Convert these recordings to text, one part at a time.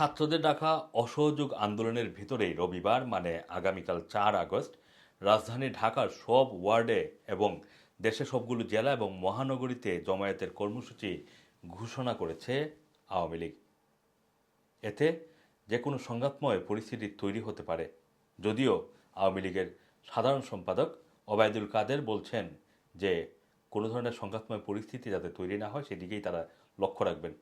ছাত্রদের ডাকা অসহযোগ আন্দোলনের ভিতরেই রবিবার মানে আগামীকাল চার আগস্ট, রাজধানী ঢাকার সব ওয়ার্ডে এবং দেশে সবগুলো জেলা এবং মহানগরীতে জমায়েতের কর্মসূচি ঘোষণা করেছে আওয়ামী লীগ। এতে যে কোনো সংঘাতময় পরিস্থিতি তৈরি হতে পারে। যদিও আওয়ামী লীগের সাধারণ সম্পাদক ওবায়দুল কাদের বলছেন যে কোনো ধরনের সংঘাতময় পরিস্থিতি যাতে তৈরি না হয়, সেদিকেই তারা লক্ষ্য রাখবেন।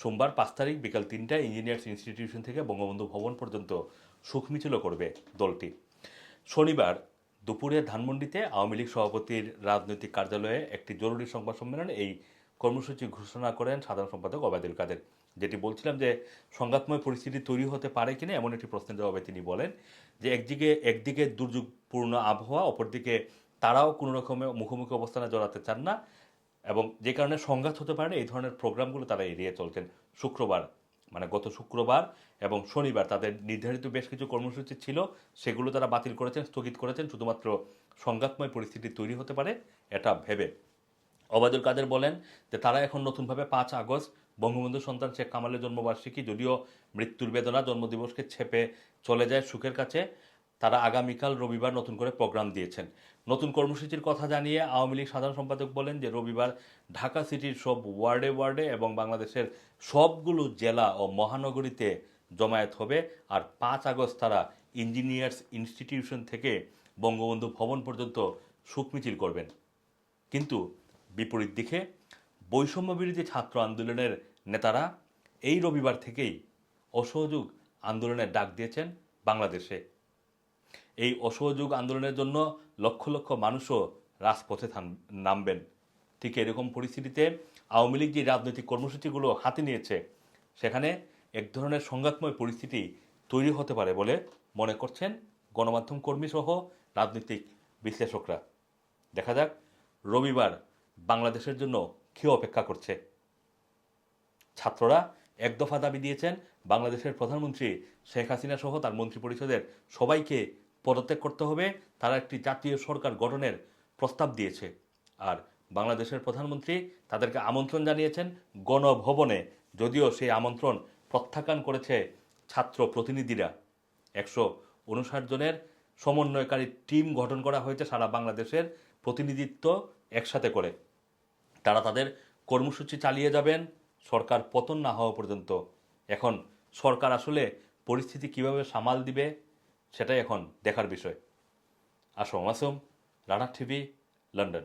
সোমবার পাঁচ তারিখ বিকাল তিনটায় ইঞ্জিনিয়ার্স ইনস্টিটিউশন থেকে বঙ্গবন্ধু ভবন পর্যন্ত সুখ মিছিল করবে দলটি। শনিবার দুপুরে ধানমন্ডিতে আওয়ামী লীগ সভাপতির রাজনৈতিক কার্যালয়ে একটি জরুরি সংবাদ সম্মেলনে এই কর্মসূচি ঘোষণা করেন সাধারণ সম্পাদক ওবায়দুল কাদের। যেটি বলছিলাম যে সংঘাতময় পরিস্থিতি তৈরি হতে পারে কিনা এমন একটি প্রশ্নের জবাবে তিনি বলেন যে একদিকে একদিকে দুর্যোগপূর্ণ আবহাওয়া, অপরদিকে তারাও কোনো রকমের মুখোমুখি অবস্থানে জড়াতে চান না। এবং যে কারণে সংঘাত হতে পারে, এই ধরনের প্রোগ্রামগুলো তারা এড়িয়ে চলছেন। শুক্রবার মানে গত শুক্রবার এবং শনিবার তাদের নির্ধারিত বেশ কিছু কর্মসূচি ছিল, সেগুলো তারা বাতিল করেছেন, স্থগিত করেছেন। শুধুমাত্র সংঘাতময় পরিস্থিতি তৈরি হতে পারে, এটা ভেবে। অবায়দুল কাদের বলেন যে তারা এখন নতুনভাবে পাঁচ আগস্ট, বঙ্গবন্ধু সন্তান শেখ কামালের জন্মবার্ষিকী, যদিও মৃত্যুর বেদনা জন্মদিবসকে ছেপে চলে যায় সুখের কাছে তারা আগামীকাল রবিবার নতুন করে প্রোগ্রাম দিয়েছেন। নতুন কর্মসূচির কথা জানিয়ে আওয়ামী লীগ সাধারণ সম্পাদক বলেন যে, রবিবার ঢাকা সিটির সব ওয়ার্ডে ওয়ার্ডে এবং বাংলাদেশের সবগুলো জেলা ও মহানগরীতে জমায়েত হবে। আর পাঁচ আগস্ট তারা ইঞ্জিনিয়ার্স ইনস্টিটিউশন থেকে বঙ্গবন্ধু ভবন পর্যন্ত সুখ করবেন। কিন্তু বিপরীত দিকে বৈষম্য বিরোধী ছাত্র আন্দোলনের নেতারা এই রবিবার থেকেই অসহযোগ আন্দোলনের ডাক দিয়েছেন বাংলাদেশে। এই অসহযোগ আন্দোলনের জন্য লক্ষ লক্ষ মানুষও রাজপথে নামবেন। ঠিক এরকম পরিস্থিতিতে আওয়ামী লীগ যে রাজনৈতিক কর্মসূচিগুলো হাতে নিয়েছে, সেখানে এক ধরনের সংঘাতময় পরিস্থিতি তৈরি হতে পারে বলে মনে করছেন গণমাধ্যম কর্মী সহ রাজনৈতিক বিশ্লেষকরা। দেখা যাক, রবিবার বাংলাদেশের জন্য কী অপেক্ষা করছে। ছাত্ররা এক দফা দাবি দিয়েছেন, বাংলাদেশের প্রধানমন্ত্রী শেখ হাসিনা সহ তার মন্ত্রিপরিষদের সবাইকে পদত্যাগ করতে হবে। তারা একটি জাতীয় সরকার গঠনের প্রস্তাব দিয়েছে। আর বাংলাদেশের প্রধানমন্ত্রী তাদেরকে আমন্ত্রণ জানিয়েছেন গণভবনে। যদিও সেই আমন্ত্রণ প্রত্যাখ্যান করেছে ছাত্র প্রতিনিধিরা। একশো উনষাট জনের সমন্বয়কারী টিম গঠন করা হয়েছে সারা বাংলাদেশের প্রতিনিধিত্ব একসাথে করে। তারা তাদের কর্মসূচি চালিয়ে যাবেন। সরকার পতন না হওয়া পর্যন্ত। এখন সরকার আসলে পরিস্থিতি কীভাবে সামাল দিবে সেটাই এখন দেখার বিষয়। আসো মাসুম রানা টিভি লন্ডন।